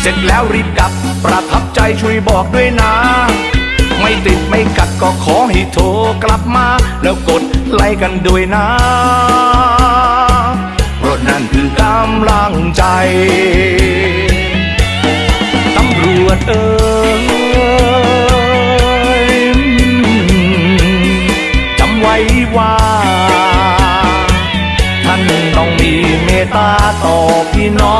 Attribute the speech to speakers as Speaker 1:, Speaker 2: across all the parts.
Speaker 1: เสร็จแล้วรีบกลับ ประทับใจช่วยบอกด้วยนะ ไม่ติดไม่กัดก็ขอให้โทรกลับมา แล้วกดไลค์กันด้วยนะเพราะนั่นคือกำลังใจตำรวจเอ่ยจำไว้ว่าท่านต้องมีเมตตาต่อพี่น้อง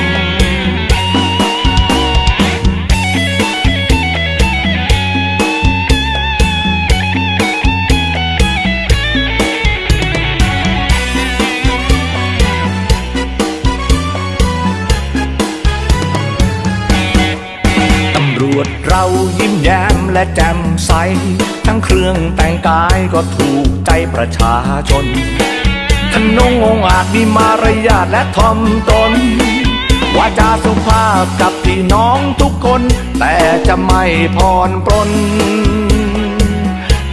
Speaker 1: เรายิ้มแย้มและแจ่มใส ทั้งเครื่องแต่งกายก็ถูกใจประชาชนทนงองอาจมีมารยาทและทอมตนวาจาสุภาพกับพี่น้องทุกคน แต่จะไม่พรปรน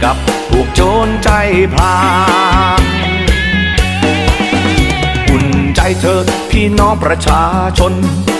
Speaker 1: กับพวกโจรใจพลางอุ่นใจเธอพี่น้องประชาชน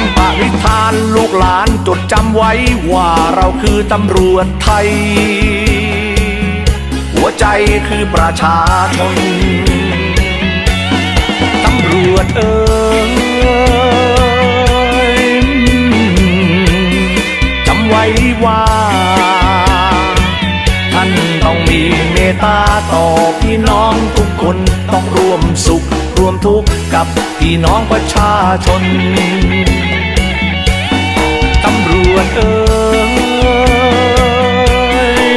Speaker 1: ตั้งปณิธานลูกหลานจดจำไว้ว่าเราคือตำรวจไทย หัวใจคือประชาชนตำรวจเอ่ยจำไว้ว่าท่านต้องมีเมตตาต่อพี่น้องทุกคนต้องร่วมสุข ร่วมทุกข์กับพี่น้องประชาชน ตำรวจเอ่ย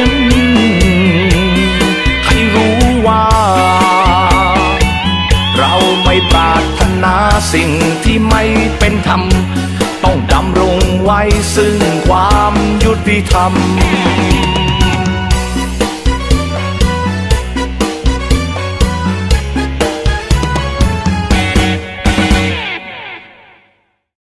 Speaker 1: ให้รู้ว่า เราไม่ปรารถนาสิ่งที่ไม่เป็นธรรม ต้องดำรงไว้ซึ่งความยุติธรรม